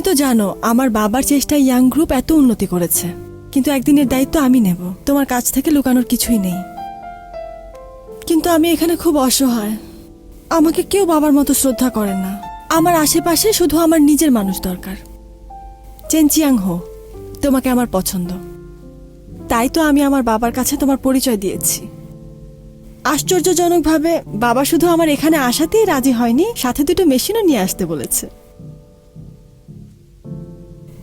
তুমি তো জানো, আমার বাবার চেষ্টায় ইয়াং গ্রুপ এত উন্নতি করেছে। কিন্তু একদিনের দায়িত্ব আমি নেব। তোমার কাছ থেকে লুকানোর কিছুই নেই। কিন্তু আমি এখানে খুব অসহায়। আমাকে কেউ বাবার মতো শ্রদ্ধা করেন না। আমার আশেপাশে শুধু আমার নিজের মানুষ দরকার। চেনচিয়াং হো, তোমাকে আমার পছন্দ। তাই তো আমি আমার বাবার কাছে তোমার পরিচয় দিয়েছি। আশ্চর্যজনকভাবে, বাবা শুধু আমার এখানে আসাতেই রাজি হয়নি, সাথে দুটো মেশিনও নিয়ে আসতে বলেছে।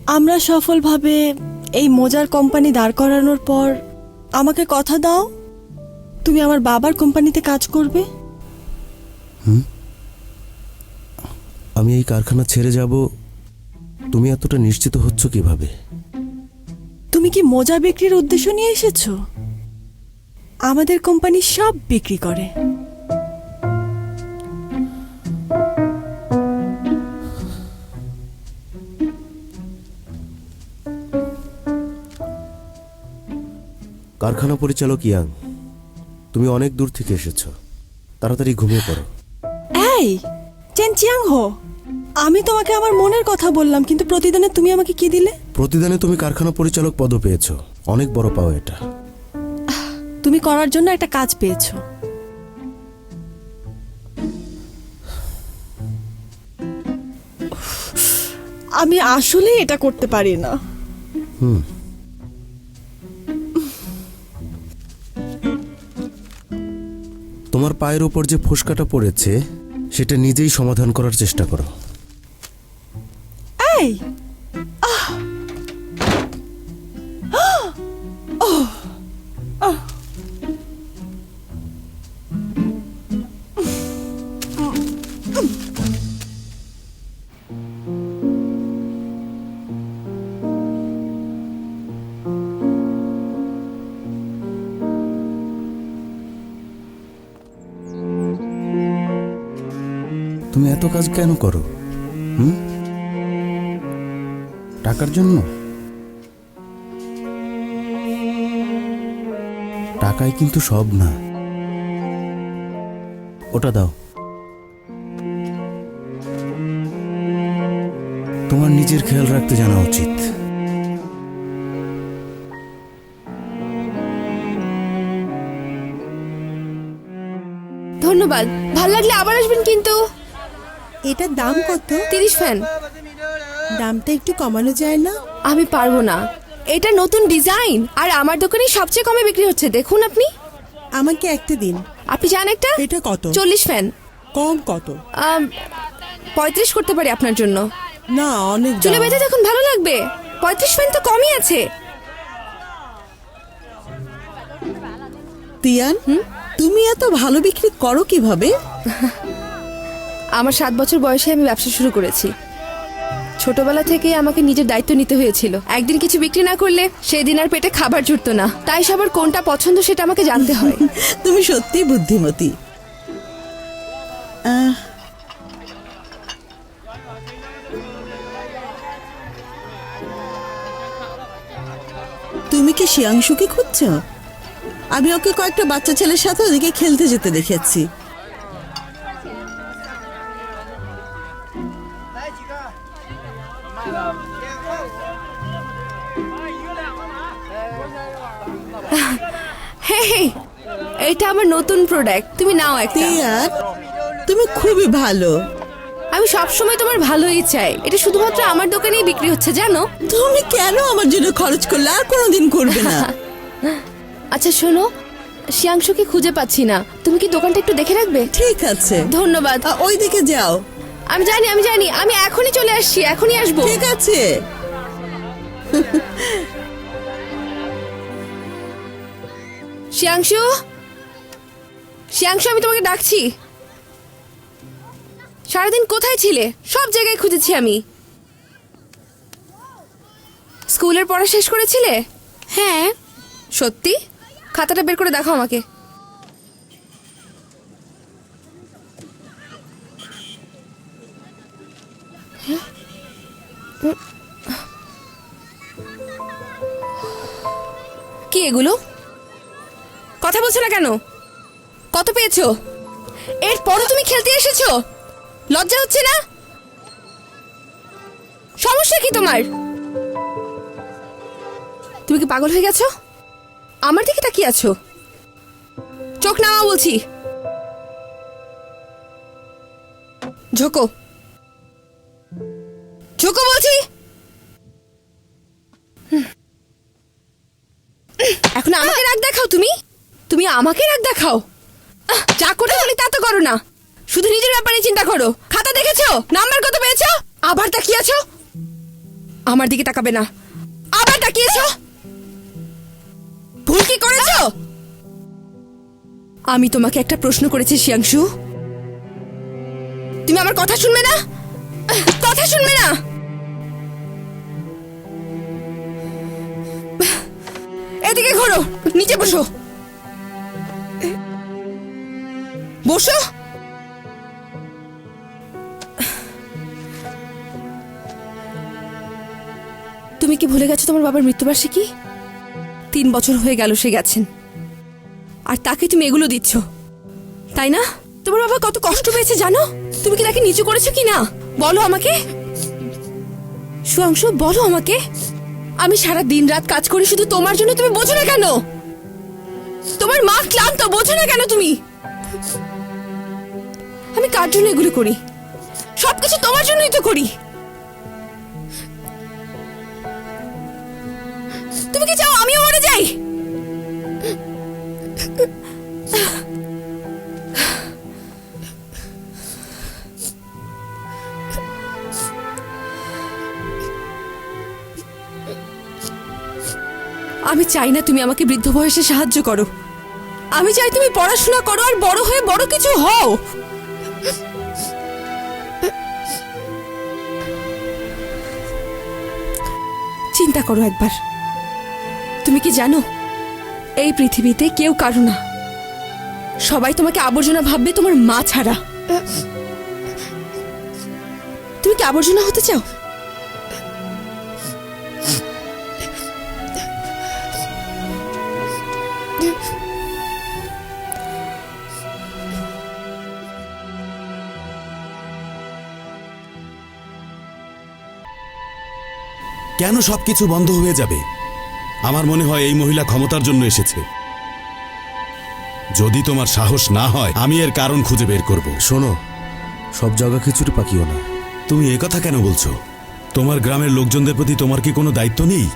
আমরা সফলভাবে এই মোজার কোম্পানি দাঁড় করানোর পর আমাকে কথা দাও। তুমি আমার বাবার কোম্পানিতে কাজ করবে? আমি এই কারখানা ছেড়ে যাব। তুমি এতটা নিশ্চিত হচ্ছ কীভাবে? তুমি কি মোজা বিক্রির উদ্দেশ্য নিয়ে এসেছ? আমাদের কোম্পানি সব বিক্রি করে। কারখানা পরিচালক ইয়াং তুমি অনেক দূর থেকে এসেছ। তাড়াতাড়ি ঘুমিয়ে পড়ো। এই চেনচিয়াং হো। আমি তোমাকে আমার মনের কথা বললাম কিন্তু প্রতিদানে তুমি আমাকে কি দিলে? প্রতিদানে তুমি কারখানা পরিচালক পদ পেয়েছ। অনেক বড় পাও এটা। তুমি করার জন্য একটা কাজ পেয়েছ। আমি আসলে এটা করতে পারি না। তোমার পায়ের ওপর যে ফোসকাটা পড়েছে সেটা নিজেই সমাধান করার চেষ্টা করো। এই কেন করো? হুম? টাকার জন্য? টাকাই কিন্তু সব না। ওটা দাও। তোমার নিজের খেয়াল রাখতে জানা উচিত। ধন্যবাদ। ভালো লাগলে আবার আসবেন কিন্তু। এটার দাম কত? তিরিশ ফ্যান। দামটা একটু কমানো যায় না? আমি পারব না। এটা নতুন ডিজাইন আর আমার দোকানে সবচেয়ে কমে বিক্রি হচ্ছে। দেখুন আপনি। আমাকে একটা দিন। আপনি জান একটা? এটা কত? চল্লিশ ফ্যান। কম কত? পঁয়ত্রিশ করতে পারি আপনার জন্য। না অনেক চলে। বেঁধে দেখুন ভালো লাগবে। পঁয়ত্রিশ ফ্যান তো কমই আছে। তিয়ান তুমি এত ভালো বিক্রি করো কীভাবে? আমার সাত বছর বয়সে আমি ব্যবসা শুরু করেছি। ছোটবেলা থেকেই আমাকে নিজের দায়িত্ব নিতে হয়েছিল। একদিন কিছু বিক্রি না করলে সেদিন আর পেটে খাবার জুটতো না। তাই সবার কোনটা পছন্দ সেটা আমাকে জানতে হয়। তুমি সত্যি বুদ্ধিমতী। তুমি কি শিয়াংশুকে খুঁজছ? আমি ওকে কয়েকটা বাচ্চা ছেলের সাথে ওদিকে খেলতে যেতে দেখেছি। এটা আমার নতুন প্রোডাক্ট তুমি নাও একটা। তিয়ার তুমি খুবই ভালো। আমি সব সময় তোমার ভালোই চাই। এটা শুধুমাত্র আমার দোকানেই বিক্রি হচ্ছে জানো? তুমি কেন আমার জন্য খরচ করলে? আর কোনোদিন করবে না। আচ্ছা শোনো শিয়াংশুকে খুঁজে পাচ্ছি না। তুমি কি দোকানটা একটু দেখে রাখবে? ঠিক আছে। ধন্যবাদ। আ, ওই দিকে যাও। আমি জানি আমি জানি। আমি এখনই চলে আসছি এখনই আসব। ঠিক আছে। শিয়াংশু? শিয়াংশু আমি তোমাকে ডাকছি। সারাদিন কোথায় ছিলে? সব জায়গায় খুঁজেছি আমি। স্কুলের পড়া শেষ করেছিলে? হ্যাঁ। সত্যি? খাতাটা বের করে দেখো আমাকে। কি এগুলো? কথা বলছো না কেন? কত পেয়েছ? এরপরও তুমি খেলতে এসেছ? লজ্জা হচ্ছে না? সমস্যা কি তোমার? তুমি কি পাগল হয়ে গেছো? আমার দিকে তাকিয়ে আছো? চোখ নামা বলছি। ঝোকো। ঝোকো বলছি। এখন আমাকে রাগ দেখাও তুমি। আমাকে রাগ দেখাও। যা করতে বলি তা তো করো না। শুধু নিজের ব্যাপারে চিন্তা করো। খাতা দেখেছ? নাম্বার কত পেয়েছ? আবার তাকিয়েছো? আমার দিকে তাকাবে না। আবার তাকিয়েছো? ভুল কি করেছ? আমি তোমাকে একটা প্রশ্ন করেছি, শিয়াংশু। তুমি আমার কথা শুনবে না? কথা শুনবে না? এদিকে ঘোরো, নিচে বসো। বসো। তুমি কি ভুলে গেছো তোমার বাবার মৃত্যুবার্ষিকী? তিন বছর হয়ে গেল সে গেছেন। আর তাকে তুমি এগুলো দিচ্ছ। তাই না? তোমার বাবা কত কষ্ট পেয়েছে জানো? তুমি কি তাকে নিচু করেছ কি না? বলো আমাকে। সুয়াংশু, বলো আমাকে। আমি সারা দিন রাত কাজ করি, শুধু তোমার জন্য তুমি বোঝো না কেন? তোমার মা ক্লান্ত, বোঝো না কেন তুমি? আমি কার জন্য এগুলো করি? সবকিছু তোমার জন্যই তো করি। তুমি কি চাও আমিও মরে যাই? আমি চাই না তুমি আমাকে বৃদ্ধ বয়সে সাহায্য করো। আমি চাই তুমি পড়াশোনা করো আর বড় হয়ে বড় কিছু হও। চিন্তা করো একবার। তুমি কি জানো, এই পৃথিবীতে কেউ কারও না। সবাই তোমাকে আবর্জনা ভাববে তোমার মা ছাড়া। তুমি কি আবর্জনা হতে চাও? কেন সবকিছু বন্ধ হয়ে যাবে? আমার মনে হয় এই মহিলা ক্ষমতার জন্য এসেছে। যদি তোমার সাহস না হয় আমি এর কারণ খুঁজে বের করব। শোনো সব জায়গা খিচুড়ি পাকিও না। তুমি কথা কেন বলছো? তোমার গ্রামের লোকজনদের প্রতি তোমার কি কোনো দায়িত্ব নেই?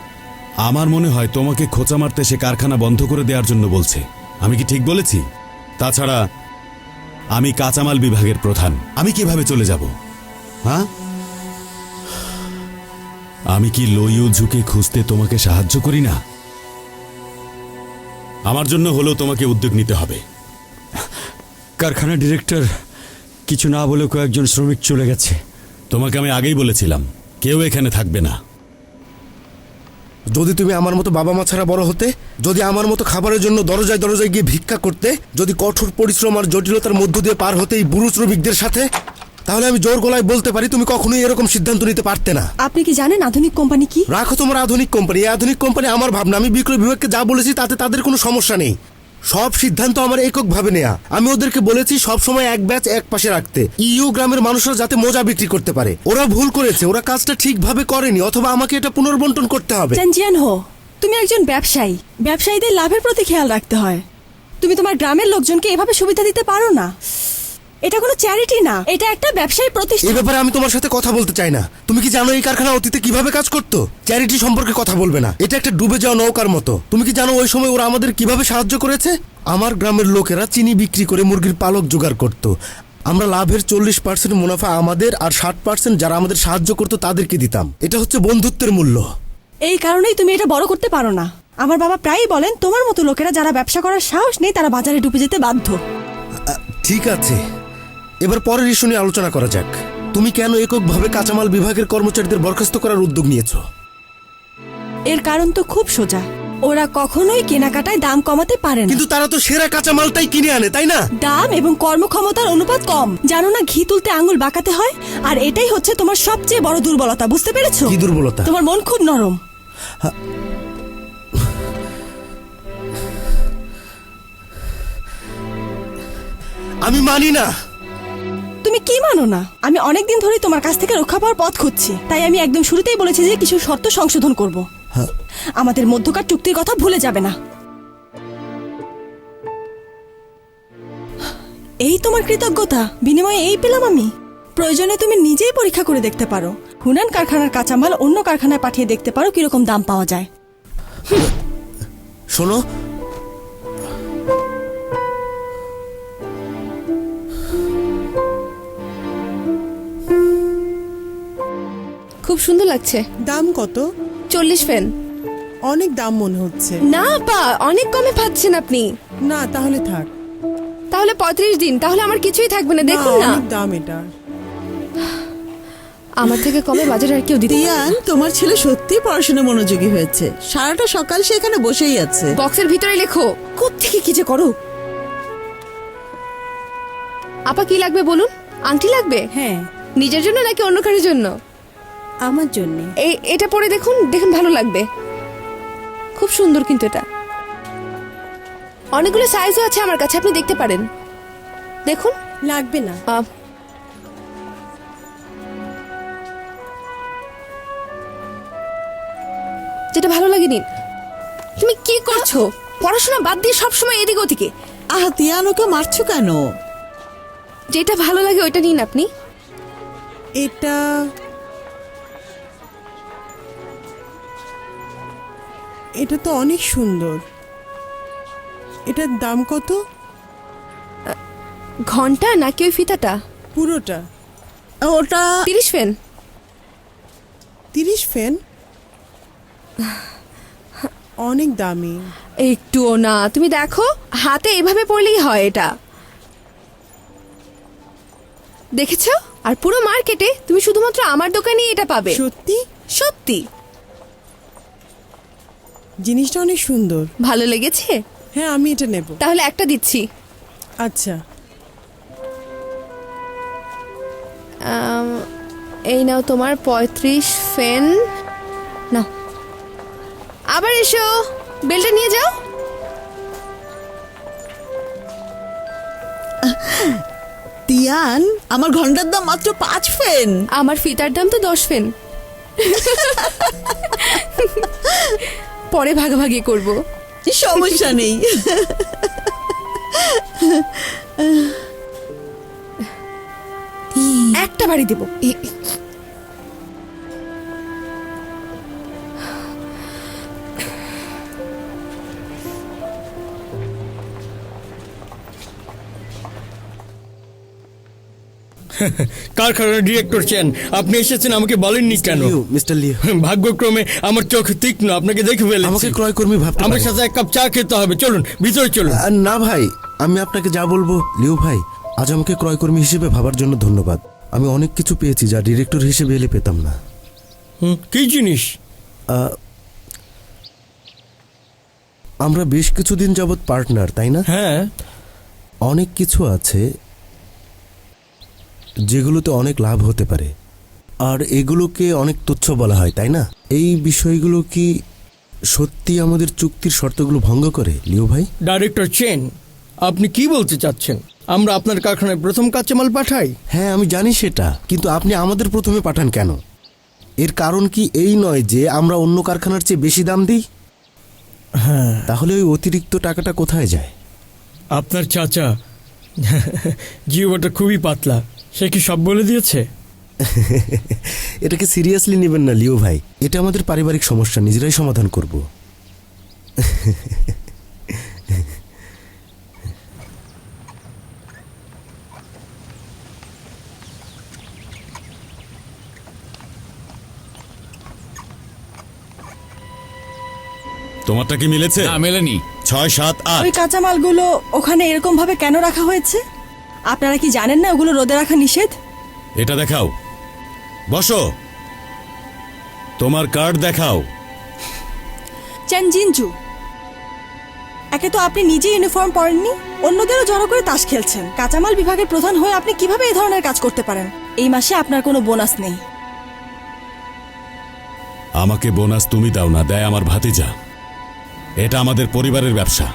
আমার মনে হয় তোমাকে খোঁচা মারতে সে কারখানা বন্ধ করে দেওয়ার জন্য বলছে। আমি কি ঠিক বলেছি? তাছাড়া আমি কাঁচামাল বিভাগের প্রধান। আমি কীভাবে চলে যাব? হ্যাঁ? আমি কি লইউ ঝুঁকে খুঁজতে তোমাকে সাহায্য করি না? আমার জন্য হলেও তোমাকে উদ্যোগ নিতে হবে। কারখানা ডিরেক্টর কিছু না বলে কয়েকজন শ্রমিক চলে গেছে। তোমাকে আমি আগেই বলেছিলাম, কেউ এখানে থাকবে না। যদি তুমি আমার মতো বাবা মা ছাড়া বড় হতে, যদি আমার মতো খাবারের জন্য দরজায় দরজায় গিয়ে ভিক্ষা করতে, যদি কঠোর পরিশ্রম আর জটিলতার মধ্য দিয়ে পার হতে এই বুড়ো শ্রমিকদের সাথে তাহলে আমি জোর গলায় বলতে পারি তুমি কখনোই এরকম সিদ্ধান্ত নিতে পারতে না। আপনি কি জানেন আধুনিক কোম্পানি কি? রাখো তোমার আধুনিক কোম্পানি। এই আধুনিক কোম্পানি আমার ভাবনা আমি বিক্রয় বিভাগকে যা বলেছি তাতে তাদের কোনো সমস্যা নেই। সব সিদ্ধান্ত আমার এককভাবে নেয়া। আমি ওদেরকে বলেছি সব সময় এক ব্যাচ এক পাশে রাখতে। ইউ গ্রামের মানুষরা যাতে মোজা বিক্রি করতে পারে। ওরা ভুল করেছে ওরা কাজটা ঠিকভাবে করেনি অথবা আমাকে এটা পুনর্বন্টন করতে হবে। চেনজিয়ান হো তুমি একজন ব্যবসায়ী। ব্যবসায়ীদের লাভের প্রতি খেয়াল রাখতে হয়। তুমি তোমার গ্রামের লোকজনকে এভাবে সুবিধা দিতে পারো না? এটা কোনো চ্যারিটি না এটা একটা ব্যবসায়ী এই প্রতিষ্ঠান ব্যাপারে আমি তোমার সাথে কথা বলতে চাই না। তুমি কি জানো এই কারখানা অতীতে কীভাবে কাজ করতো? চ্যারিটি সম্পর্কে কথা বলবে না। এটা একটা ডুবে যাওয়া নৌকার মতো। তুমি কি জানো ওই সময় ওরা আমাদের কীভাবে সাহায্য করেছে? আমার গ্রামের লোকেরা চিনি বিক্রি করে মুরগির পালক জোগাড় করত। আমরা লাভের চল্লিশ পার্সেন্ট মুনাফা আমাদের আর ষাট পার্সেন্ট যারা আমাদের সাহায্য করতো তাদেরকে দিতাম। এটা হচ্ছে বন্ধুত্বের মূল্য। এই কারণেই তুমি এটা বড় করতে পারো না। আমার বাবা প্রায়ই বলেন তোমার মতো লোকেরা যারা ব্যবসা করার সাহস নেই তারা বাজারে ডুবে যেতে বাধ্য। আ, ঠিক আছে। এবার পরের ইস্যু নিয়ে আলোচনা করা যাক। তুমি কেন এককভাবে কাঁচামাল বিভাগের কর্মচারীদের বরখাস্ত করার উদ্যোগ নিয়েছো? এর কারণ তো খুব সোজা। ওরা কখনোই কেনাকাটায় দাম কমাতে পারে না। কিন্তু তারা তো সেরা কাঁচামালটাই কিনে আনে তাই না? দাম এবং কর্মক্ষমতার অনুপাত কম। জানো না ঘি তুলতে আঙুল বাঁকাতে হয়? আর এটাই হচ্ছে তোমার সবচেয়ে বড় দুর্বলতা বুঝতে পেরেছ? কি দুর্বলতা? তোমার মন খুব নরম। আমি মানি না। তুমি কি মানো না? আমি অনেকদিন ধরেই তোমার কাছ থেকে রক্ষা পাওয়ার পথ খুঁজছি। তাই আমি একদম শুরুতেই বলেছি যে কিছু শর্ত সংশোধন করব। হ্যাঁ। আমাদের মধ্যকার চুক্তির কথা ভুলে যাবে না। এই তোমার কৃতজ্ঞতা। বিনিময়ে এই পেলাম আমি। প্রয়োজনে তুমি নিজেই পরীক্ষা করে দেখতে পারো। হুনান কারখানার কাঁচামাল অন্য কারখানায় পাঠিয়ে দেখতে পারো কীরকম দাম পাওয়া যায়। শোনো খুব সুন্দর লাগছে। দাম কত? চল্লিশ ফেন। অনেক দাম মনে হচ্ছে। না পা অনেক কমে পাচ্ছেন আপনি। না তাহলে থাক। তাহলে পঁয়ত্রিশ দিন তাহলে আমার কিছুই থাকবে না দেখুন না। অনেক দাম এটা। আমার থেকে কমে বাজারে আর কেউ দিতে তিয়ান তোমার ছেলে সত্যি পড়াশোনা মনোযোগী হয়েছে। সারাটা সকাল সে এখানে বসেই আছে। বক্সের ভিতরে লেখো। কোত্থেকে কি যে করো? আপা কি লাগবে বলুন? আংটি লাগবে? হ্যাঁ। নিজের জন্য নাকি অন্য কারোর জন্য? আমার জন্য। এই এটা পরে দেখুন দেখুন ভালো লাগবে। খুব সুন্দর কিন্তু এটা। অনেকগুলো সাইজও আছে আমার কাছে আপনি দেখতে পারেন। দেখুন। লাগবে না। আহ, যেটা ভালো লাগে নিন তুমি কি করছ? পড়াশোনা বাদ দিয়ে সবসময় এদিকে ওদিকে। আহ তিয়ান ওকে মারছো কেন? যেটা ভালো লাগে ওইটা নিন আপনি। এটা এটা তো অনেক সুন্দর। এটার দাম কত? ঘণ্টা নাকি ওই ফিতাটা? পুরোটা। ওটা তিরিশ ফেন। তিরিশ ফেন? অনেক দামি। একটুও না। তুমি দেখো হাতে এভাবে পড়লেই হয় এটা। দেখেছ? আর পুরো মার্কেটে তুমি শুধুমাত্র আমার দোকানেই এটা পাবে। সত্যি? সত্যি। জিনিসটা অনেক সুন্দর। ভালো লেগেছে? হ্যাঁ আমি এটা নেব। তাহলে একটা দিচ্ছি। আচ্ছা। আম, এই নাও তোমার পঁয়ত্রিশ ফেন। নাও। আবার এসো। বেলটা নিয়ে যাও। তিয়ান আমার ঘণ্টার দাম মাত্র পাঁচ ফেন। আমার ফিতার দাম তো দশ ফেন। পরে ভাগাভাগি করব। সমস্যা নেই। একটা বাড়ি দেব। কারখানার ডিরেক্টর চেন আপনি এসেছেন আমাকে বলেননি কেন? লিও মিস্টার লিও ভাগ্যক্রমে আমার চোখ তীক্ষ্ণ আপনাকে দেখে আমাকে ফেলেছি ক্রয়কর্মী ভাবতে আমার সাথে এক কাপ চা খেতে হবে চলুন ভিতরে চলুন। আহ, না ভাই আমি আপনাকে যা বলব লিও ভাই আজ আমাকে ক্রয়কর্মী হিসেবে ভাবার জন্য ধন্যবাদ। আমি অনেক কিছু পেয়েছি যা ডিরেক্টর হিসেবে এলে পেতাম না। হুম, কি জিনিস? আহ, আমরা বেশ কিছুদিন যাবৎ পার্টনার তাই না? হ্যাঁ। অনেক কিছু আছে যেগুলোতে অনেক লাভ হতে পারে। আর এগুলোকে অনেক তুচ্ছ বলা হয় তাই না? এই বিষয়গুলো কি সত্যি আমাদের চুক্তির শর্তগুলো ভঙ্গ করে লিও ভাই? ডাইরেক্টর চেন আপনি কি বলতে চাচ্ছেন? আমরা আপনার কারখানায় প্রথম কাঁচামাল পাঠাই? হ্যাঁ আমি জানি সেটা কিন্তু আপনি আমাদের প্রথমে পাঠান কেন? এর কারণ কি এই নয় যে আমরা অন্য কারখানার চেয়ে বেশি দাম দিই? হ্যাঁ। তাহলে ওই অতিরিক্ত টাকাটা কোথায় যায়? আপনার চাচা জিওটা খুবই পাতলা। সে কি সব বলে দিয়েছে? এটাকে সিরিয়াসলি নেবেন না লিও ভাই। এটা আমাদের পারিবারিক সমস্যা নিজেরাই সমাধান করব। তোমারটা কি মিলেছে? না মেলেনি। ছয় সাত আট। ওই কাঁচামালগুলো ওখানে এরকম ভাবে কেন রাখা হয়েছে? আপনারা কি জানেন না ওগুলো রোদে রাখা নিষেধ? এটা দেখাও। বসো। তোমার কার্ড দেখাও। চেন জিনজু একে তো আপনি নিজে ইউনিফর্ম পরেননি অন্যদেরও জড়ো করে তাস খেলছেন। কাঁচামাল বিভাগের প্রধান হয়ে আপনি কীভাবে এই ধরনের কাজ করতে পারেন? এই মাসে আপনার কোনো বোনাস নেই। আমাকে বোনাস তুমি দাও না দেয় আমার ভাতিজা। এটা আমাদের পরিবারের ব্যবসা।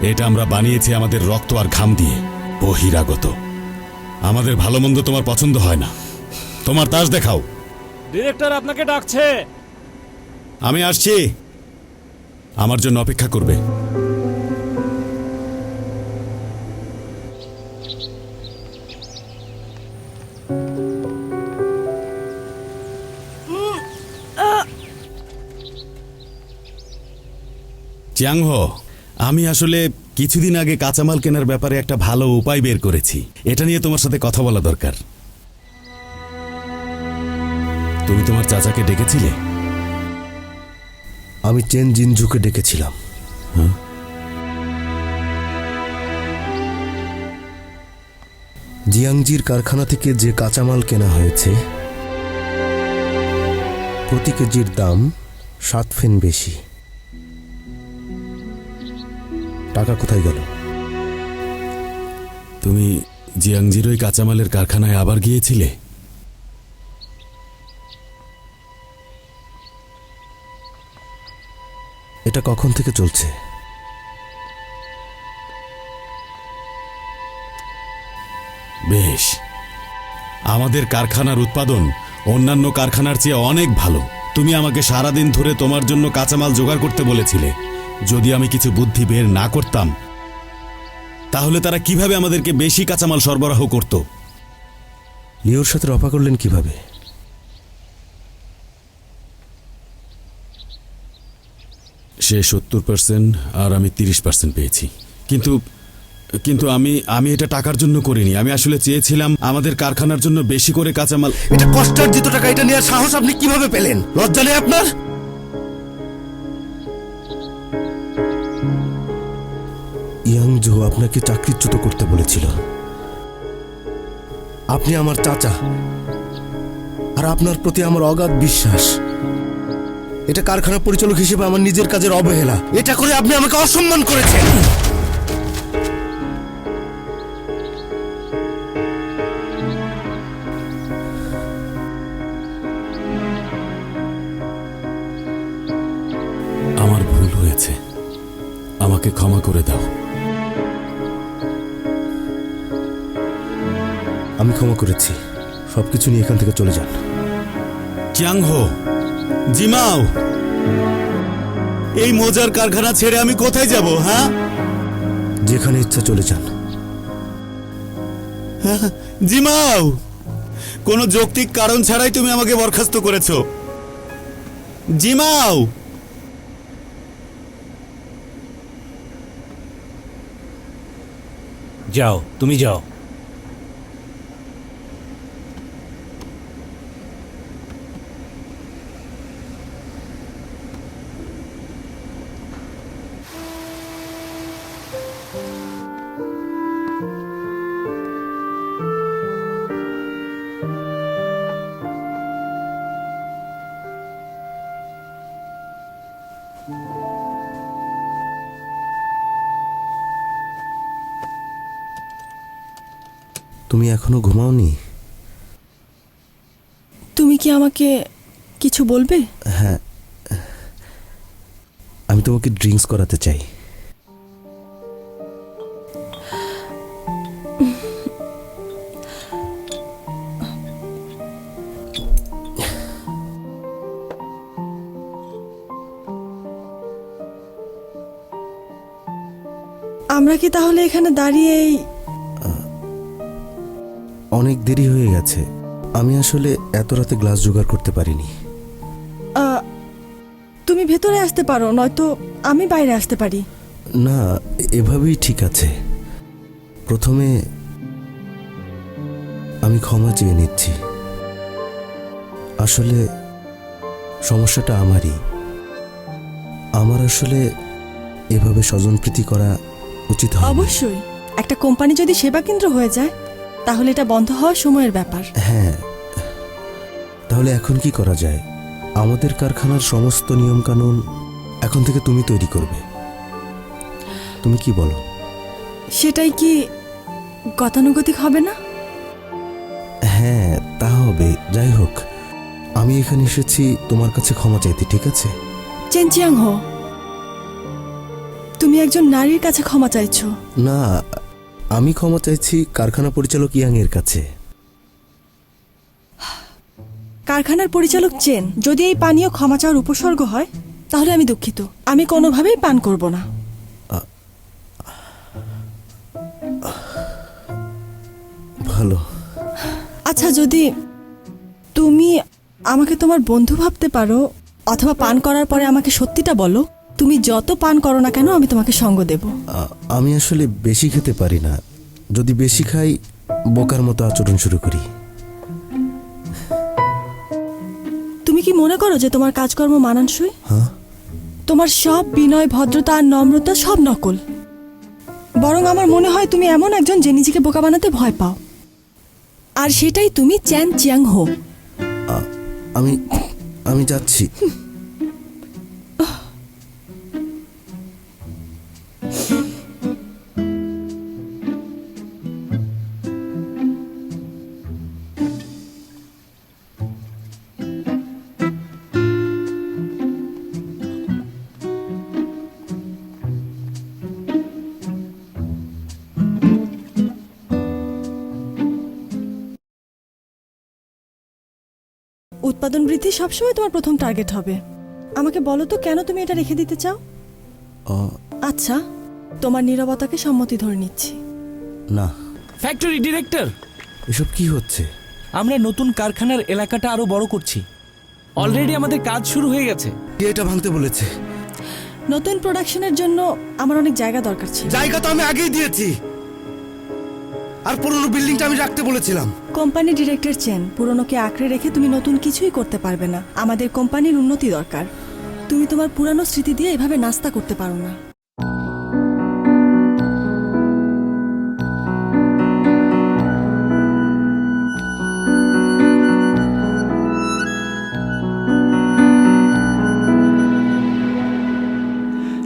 এটা আমরা বানিয়েছি আমাদের রক্ত আর ঘাম দিয়ে। বহিরাগত। আমাদের ভালো মন্দ তোমার পছন্দ হয় না। তোমার তাস দেখাও। ডিরেক্টর আপনাকে ডাকছে। আমি আসছি। আমার জন্য অপেক্ষা করবে। চিয়াংহো। আমি আসলে কিছুদিন আগে কাঁচামাল কেনার ব্যাপারে একটা ভালো উপায় বের করেছি। এটা নিয়ে তোমার সাথে কথা বলা দরকার। তুমি তোমার চাচাকে ডেকেছিলে? আমি চেন জিনজুকে ডেকেছিলাম। জিয়াংজির কারখানা থেকে যে কাঁচামাল কেনা হয়েছে প্রতি কেজির দাম সাত ফেন বেশি। টাকা কোথায় গেল? তুমি জিয়াংজির ওই কাঁচামালের কারখানায় আবার গিয়েছিলে? এটা কখন থেকে চলছে? বেশ। আমাদের কারখানার উৎপাদন অন্যান্য কারখানার চেয়ে অনেক ভালো। তুমি আমাকে সারাদিন ধরে তোমার জন্য কাঁচামাল জোগাড় করতে বলেছিলে। যদি আমি কিছু বুদ্ধি বের না করতাম তাহলে তারা কীভাবে আমাদেরকে বেশি কাঁচামাল সরবরাহ করত? লিওর সাথে রফা করলেন কীভাবে? সে সত্তর পার্সেন্ট আর আমি তিরিশ পার্সেন্ট পেয়েছি। কিন্তু কিন্তু আমি আমি এটা টাকার জন্য করিনি। আমি আসলে চেয়েছিলাম আমাদের কারখানার জন্য বেশি করে কাঁচামাল এটা কষ্টার্জিত টাকা এটা নেওয়ার সাহস আপনি কীভাবে পেলেন? লজ্জা নেই আপনার? আপনাকে চাকরিচ্যুত করতে বলেছিল। আপনি আমার চাচা। আর আপনার প্রতি আমার অগাধ বিশ্বাস। এটা কারখানা পরিচালক হিসেবে আমার নিজের কাজের অবহেলা। এটা করে আপনি আমাকে অসম্মান করেছেন। আমার ভুল হয়েছে। আমাকে ক্ষমা করে দাও। আমি ক্ষমা করেছি। সবকিছু নিয়ে এখান থেকে চলে যান। চিয়াংহো জিমাও এই মোজার কারখানা ছেড়ে আমি কোথায় যাব হ্যাঁ? যেখানে ইচ্ছা চলে যান। জিমাও কোনো যৌক্তিক কারণ ছাড়াই তুমি আমাকে বরখাস্ত করেছ। জিমাও! যাও তুমি যাও। তুমি এখনও ঘুমাওনি? তুমি কি আমাকে কিছু বলবে? হ্যাঁ। আমি তোমাকে ড্রিঙ্কস করাতে চাই। আমরা কি তাহলে এখানে দাঁড়িয়েই অনেক দেরি হয়ে গেছে। আমি আসলে এত রাতে গ্লাস জোগাড় করতে পারিনি। তুমি ভেতরে আসতে পারো নয়তো আমি বাইরে আসতে পারি। না এভাবেই ঠিক আছে। প্রথমে আমি ক্ষমা চেয়ে নিচ্ছি। আসলে সমস্যাটা আমারই। আমার আসলে এভাবে স্বজনপ্রীতি করা উচিত হয় অবশ্যই। একটা কোম্পানি যদি সেবা কেন্দ্র হয়ে যায় তাহলে এটা বন্ধ হওয়ার সময়ের ব্যাপার। হ্যাঁ। তাহলে এখন কি করা যায়? আমাদের কারখানার সমস্ত নিয়মকানুন এখন থেকে তুমি তৈরি করবে। তুমি কি বলো? সেটাই কি গতানুগতিক হবে না? হ্যাঁ তা হবে। যাই হোক আমি এখানে এসেছি তোমার কাছে ক্ষমা চাইতে ঠিক আছে? চেনচিয়াং হো তুমি একজন নারীর কাছে ক্ষমা চাইছো। না আমি ক্ষমা চাইছি কারখানা পরিচালক ইয়াং এর কাছে। কারখানার পরিচালক চেন যদি এই পানীয় ক্ষমা চাওয়ার উপসর্গ হয় তাহলে আমি দুঃখিত। আমি কোনোভাবেই পান করব না। ভালো। আচ্ছা যদি তুমি আমাকে তোমার বন্ধু ভাবতে পারো অথবা পান করার পরে আমাকে সত্যিটা বলো। তুমি যত পান করো না কেন আমি তোমাকে সঙ্গ দেব। আমি আসলে বেশি খেতে পারি না। যদি বেশি খাই বোকার মতো আচরণ শুরু করি। তুমি কি মনে করো যে তোমার কাজকর্ম মানানসই? হ্যাঁ। তোমার সব বিনয় ভদ্রতা আর নম্রতা সব নকল। বরং আমার মনে হয় তুমি এমন একজন যে নিজেকে বোকা বানাতে ভয় পাও। আর সেটাই তুমি চ্যান চিয়াং হো আমি আমি যাচ্ছি। উৎপাদন বৃদ্ধি সবসময় তোমার প্রথম টার্গেট হবে। আমাকে বলো তো কেন তুমি এটা রেখে দিতে চাও? আচ্ছা তোমার নীরবতাকে সম্মতি ধরে নিচ্ছি। না। ফ্যাক্টরি ডিরেক্টর এসব কি হচ্ছে? আমরা নতুন কারখানার এলাকাটা আরও বড় করছি। অলরেডি আমাদের কাজ শুরু হয়ে গেছে। কে এটা ভাঙতে বলেছে? নতুন প্রোডাকশনের জন্য আমার অনেক জায়গা দরকার ছিল। জায়গা তো আমি আগেই দিয়েছি। আর পুরনো বিল্ডিংটা আমি রাখতে বলেছিলাম কোম্পানি ডিরেক্টর চেন পুরনোকে আঁকড়ে রেখে তুমি নতুন কিছুই করতে পারবে না আমাদের কোম্পানির উন্নতি দরকার তুমি তোমার পুরানো স্মৃতি দিয়ে এভাবে নাস্তা করতে পারো না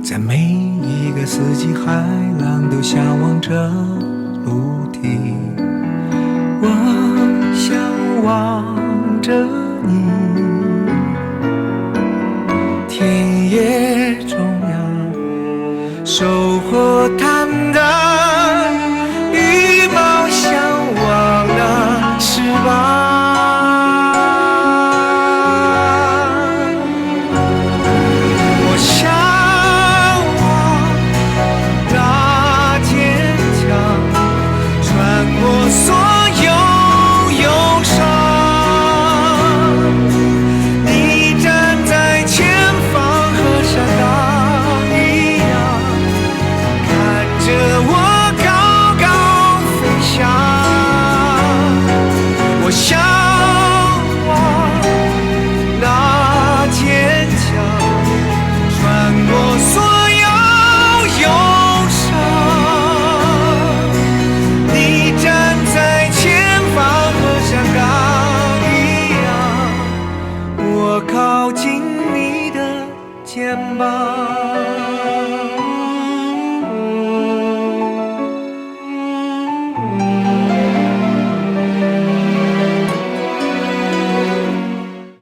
在每一个四季，海浪都向往着